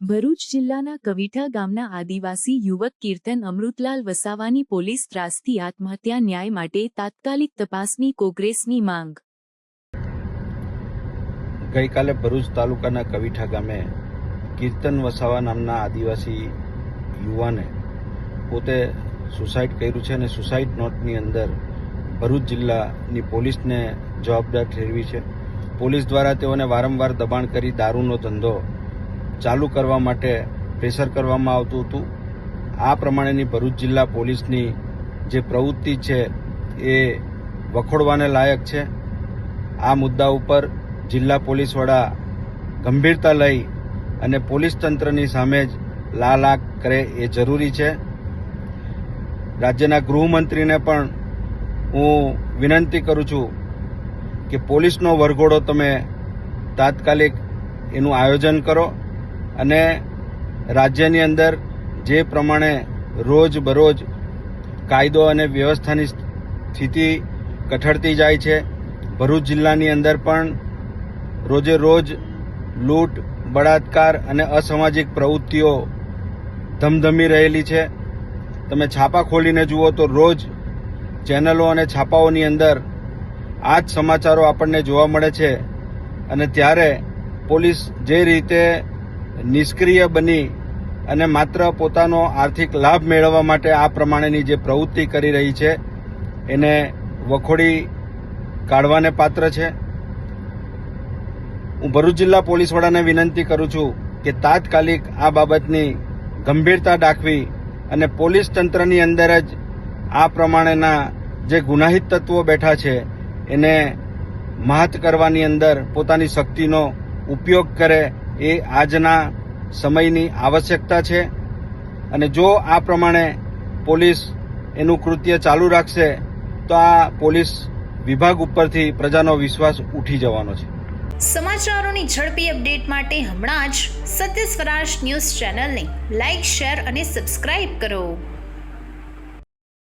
ભરૂચ જિલ્લાના કવિઠા ગામના આદિવાસી યુવક કીર્તન અમૃતલાલ વસાવાની પોલીસ ત્રાસથી આત્મહત્યા ન્યાય માટે તાત્કાલિક તપાસની કોંગ્રેસની માંગ. ગઈકાલે ભરૂચ તાલુકાના કવિઠા ગામે કીર્તન વસાવા નામના આદિવાસી યુવાને પોતે સુસાઇડ કર્યું છે અને સુસાઇડ નોટની અંદર ભરૂચ જિલ્લાની પોલીસને જવાબદાર ઠેરવી છે. પોલીસ દ્વારા તેઓને વારંવાર દબાણ કરી દારૂનો ધંધો ચાલુ કરવા માટે પ્રેશર કરવામાં આવતું હતું. આ પ્રમાણેની ભરૂચ જિલ્લા પોલીસની જે પ્રવૃત્તિ છે એ વખોડવાને લાયક છે. આ મુદ્દા ઉપર જિલ્લા પોલીસ વડા ગંભીરતા લઈ અને પોલીસ તંત્રની સામે જ લાલાક કરે એ જરૂરી છે. રાજ્યના ગૃહમંત્રીને પણ હું વિનંતી કરું છું કે પોલીસનો વરઘોડો તમે તાત્કાલિક એનું આયોજન કરો. અને રાજ્યની અંદર જે પ્રમાણે રોજ બરોજ કાયદો અને વ્યવસ્થાની સ્થિતિ કઠડતી જાય છે, ભરૂચ જિલ્લાની અંદર પણ રોજે રોજ લૂંટ, બળાત્કાર અને અસામાજિક પ્રવૃત્તિઓ ધમધમી રહેલી છે. તમે છાપા ખોલીને જુઓ તો રોજ ચેનલો અને છાપાઓની અંદર આ જ સમાચારો આપણને જોવા મળે છે. અને ત્યારે પોલીસ જે રીતે નિષ્ક્રિય બની અને માત્ર પોતાનો આર્થિક લાભ મેળવવા માટે આ પ્રમાણેની જે પ્રવૃત્તિ કરી રહી છે, એને વખોડી કાઢવાને પાત્ર છે. હું ભરૂચ જિલ્લા પોલીસ વડાને વિનંતી કરું છું કે તાત્કાલિક આ બાબતની ગંભીરતા દાખવી અને પોલીસ તંત્રની અંદર જ આ પ્રમાણેના જે ગુનાહિત તત્વો બેઠા છે, એને મહાત કરવાની અંદર પોતાની શક્તિનો ઉપયોગ કરે એ આજના સમયની આવશ્યકતા છે. અને જો આ પ્રમાણે પોલીસ એનું કૃત્ય ચાલુ રાખશે, તો આ પોલીસ વિભાગ ઉપરથી પ્રજાનો વિશ્વાસ ઉઠી જવાનો છે. સમાચારોની ઝડપી અપડેટ માટે હમણાં જ સત્ય સ્વરાજ ન્યૂઝ ચેનલને લાઇક શેર અને સબસ્ક્રાઇબ કરો.